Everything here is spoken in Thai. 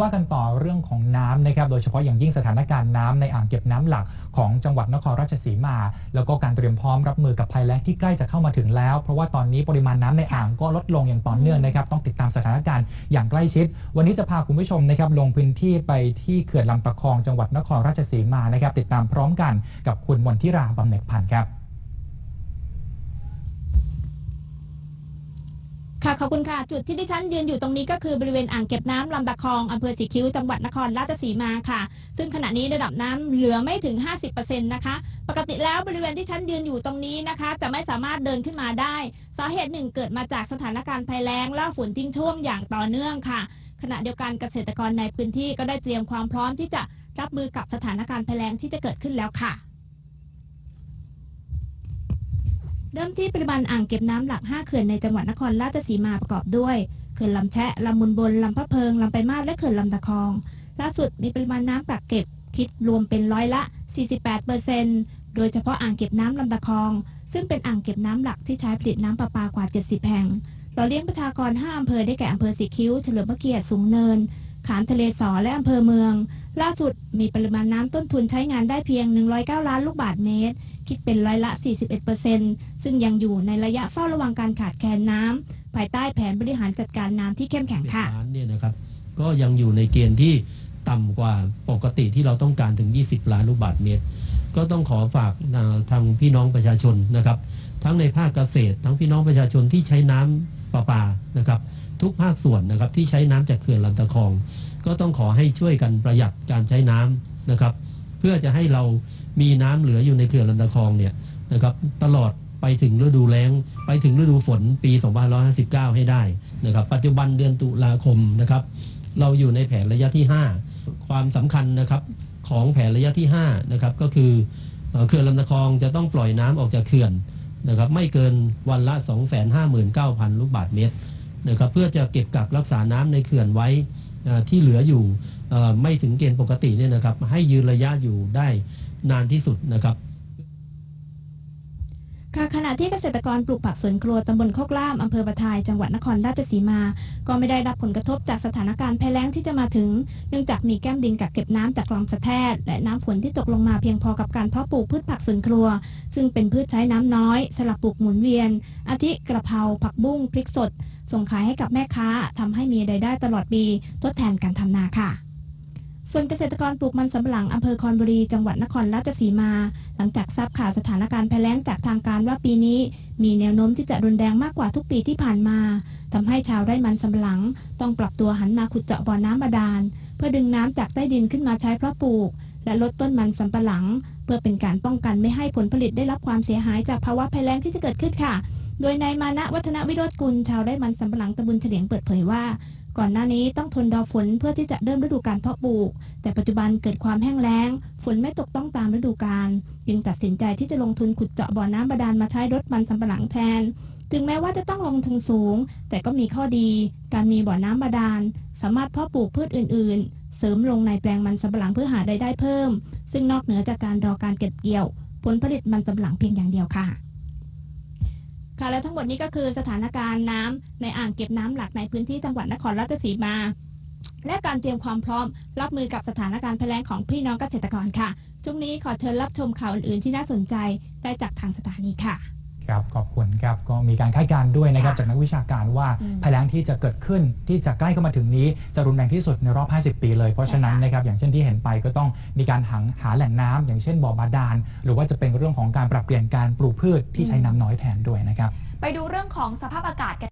ว่ากันต่อเรื่องของน้ำนะครับ โดยเฉพาะอย่างยิ่งสถานการณ์น้ำในอ่างเก็บน้ำหลักของจังหวัดนครราชสีมา แล้วก็การเตรียมพร้อมรับมือกับภัยแล้งที่ใกล้จะเข้ามาถึงแล้ว เพราะว่าตอนนี้ปริมาณน้ำในอ่างก็ลดลงอย่างต่อเนื่องนะครับ ต้องติดตามสถานการณ์อย่างใกล้ชิด วันนี้จะพาคุณผู้ชมนะครับลงพื้นที่ไปที่เขื่อนลำตะคองจังหวัดนครราชสีมานะครับ ติดตามพร้อมกันกับคุณมนทิราบำเหน็จพันธ์ครับ ค่ะขอบคุณค่ะ จุดที่ดิฉันยืนอยู่ตรงนี้ก็คือบริเวณอ่างเก็บน้ำลำตะคองอำเภอสีคิ้วจังหวัดนครราชสีมาค่ะ ซึ่งขณะนี้ระดับน้ำเหลือไม่ถึง 50%นะคะ ปกติแล้วบริเวณที่ฉันยืนอยู่ตรงนี้นะคะ จะไม่สามารถเดินขึ้นมาได้ สาเหตุหนึ่งเกิดมาจากสถานการณ์ภัยแล้งและฝนทิ้งช่วงอย่างต่อเนื่องค่ะ ขณะเดียวกันเกษตรกรในพื้นที่ก็ได้เตรียมความพร้อมที่จะรับมือกับสถานการณ์ภัยแล้งที่จะเกิดขึ้นแล้วค่ะ เริ่มที่ปริมาณอ่างเก็บน้ำหลัก 5 เขื่อนในจังหวัดนครราชสีมาประกอบด้วยเขื่อนลำแชะลำมุนบนลำพะเพิงลำไปมาศและเขื่อนลำตะคอง ล่าสุดมีปริมาณน้ำกักเก็บคิดรวมเป็นร้อยละ 48เโดยเฉพาะอ่างเก็บน้ำลำตะคอง ซึ่งเป็นอ่างเก็บน้ำหลักที่ใช้ผลิตน้ำประปากว่า 70 แห่งเราเลี้ยงประชากร 5 อำเภอได้แก่อำเภอสีคิ้ว เฉลิมพระเกียรติ สูงเนิน ขามทะเลสอและอำเภอเมือง ล่าสุดมีปริมาณน้ำต้นทุนใช้งานได้เพียง 109 ล้านลูกบาศก์เมตร คิดเป็นร้อยละ 41เปอร์เซ็นซึ่งยังอยู่ในระยะเฝ้าระวังการขาดแคลนน้ำภายใต้แผนบริหารจัดการน้ำที่เข้มแข็งค่ะล้านเนี่ยนะครับก็ยังอยู่ในเกณฑ์ที่ต่ำกว่าปกติที่เราต้องการถึง 20 ล้านลูกบาศก์เมตร ก็ต้องขอฝากาทางพี่น้องประชาชนนะครับ ทั้งในภาคเกษตร ทั้งพี่น้องประชาชนที่ใช้น้ำประปานะครับ ทุกภาคส่วนนะครับที่ใช้น้ำจากเขื่อนลำตะคอง ก็ต้องขอให้ช่วยกันประหยัดการใช้น้ำนะครับ พื่อจะให้เรามีน้ำเหลืออยู่ในเขื่อนลำตะคองเนี่ยนะครับตลอดไปถึงฤดูแล้ง ไปถึงฤดูฝนปี 2559 ให้ได้นะครับปัจจุบันเดือนตุลาคมนะครับเราอยู่ในแผนระยะที่ 5 ความสำคัญนะครับของแผนระยะที่5นะครับก็คือเขื่อนลำตะคองจะต้องปล่อยน้ำออกจากเขื่อนนะครับไม่เกินวันละ 259,000 ลูกบาศก์เมตรนะครับเพื่อจะเก็บกักรักษาน้ำในเขื่อนไว้ ที่เหลืออยู่ไม่ถึงเกณฑ์ปกติเนี่ยนะครับ ให้ยืนระยะอยู่ได้นานที่สุดนะครับค่ะขณะที่เกษตรกรปลูกผักสวนครัวตำบลโคกล่าม อำเภอปะทายจังหวัดนครราชสีมา ก็ไม่ได้รับผลกระทบจากสถานการณ์ภัยแล้งที่จะมาถึง เนื่องจากมีแก้มดินกักเก็บน้ำจากคลองสะแทดและน้ำฝนที่ตกลงมาเพียงพอกับการเพาะปลูกพืชผักสวนครัว ซึ่งเป็นพืชใช้น้ำน้อย สลับปลูกหมุนเวียน อาทิกระเพราผักบุ้งพริกสด ส่งขายให้กับแม่ค้าทำให้มีรายได้ตลอดปีทดแทนการทำนาค่ะ ส่วนเกษตรกรปลูกมันสำปะหลังอำเภอคอนบุรีจังหวัดนครราชสีมา หลังจากทราบข่าวสถานการณ์ภัยแล้งจากทางการว่าปีนี้ มีแนวโน้มที่จะรุนแรงมากกว่าทุกปีที่ผ่านมาทำให้ชาวไร่มันสำปะหลัง ต้องปรับตัวหันมาขุดเจาะบ่อน้ำบาดาล เพื่อดึงน้ำจากใต้ดินขึ้นมาใช้เพาะปลูก และลดต้นมันสำปะหลัง เพื่อเป็นการป้องกันไม่ให้ผลผลิตได้รับความเสียหายจากภาวะภัยแล้งที่จะเกิดขึ้นค่ะ โดยนายมานะวัฒนวิโรจกุลชาวไร่มันสำปะหลังตำบลเฉลียงเปิดเผยว่า ก่อนหน้านี้ต้องทนรอฝนเพื่อที่จะเริ่มฤดูการเพาะปลูก แต่ปัจจุบันเกิดความแห้งแล้ง ฝนไม่ตกต้องตามฤดูกาลจึงตัดสินใจที่จะลงทุนขุดเจาะบ่อน้ำบาดาลมาใช้รถมันสำปะหลังแทน ถึงแม้ว่าจะต้องลงทุนสูง แต่ก็มีข้อดี การมีบ่อน้ำบาดาล สามารถเพาะปลูกพืชอื่น ๆ เสริมลงในแปลงมันสำปะหลังเพื่อหารายได้เพิ่ม ซึ่งนอกเหนือจากการรอการเก็บเกี่ยว ผลผลิตมันสำปะหลังเพียงอย่างเดียวค่ะ ค่ะและทั้งหมดนี้ก็คือสถานการณ์น้ำในอ่างเก็บน้ำหลักในพื้นที่จังหวัดนครราชสีมา และการเตรียมความพร้อม รับมือกับสถานการณ์ภัยแล้งของพี่น้องเกษตรกรค่ะช่วงนี้ขอเชิญรับชมข่าวอื่นๆที่น่าสนใจได้จากทางสถานีค่ะ ครับขอบคุณครับก็มีการคาดการณ์ด้วยนะครับค่ะจากนักวิชาการว่าอืมภัยแล้งที่จะเกิดขึ้นที่จะใกล้เข้ามาถึงนี้จะรุนแรงที่สุดในรอบ 50 ปีเลยเพราะฉะนั้นใช่ค่ะ นะครับอย่างเช่นที่เห็นไปก็ต้องมีการหาหาแหล่งน้ำอย่างเช่นบ่อบาดาลหรือว่าจะเป็นเรื่องของการปรับเปลี่ยนการปลูกพืชที่ใช้น้ำน้อยแทนด้วยนะครับ ไปดูเรื่องของสภาพอากาศกัน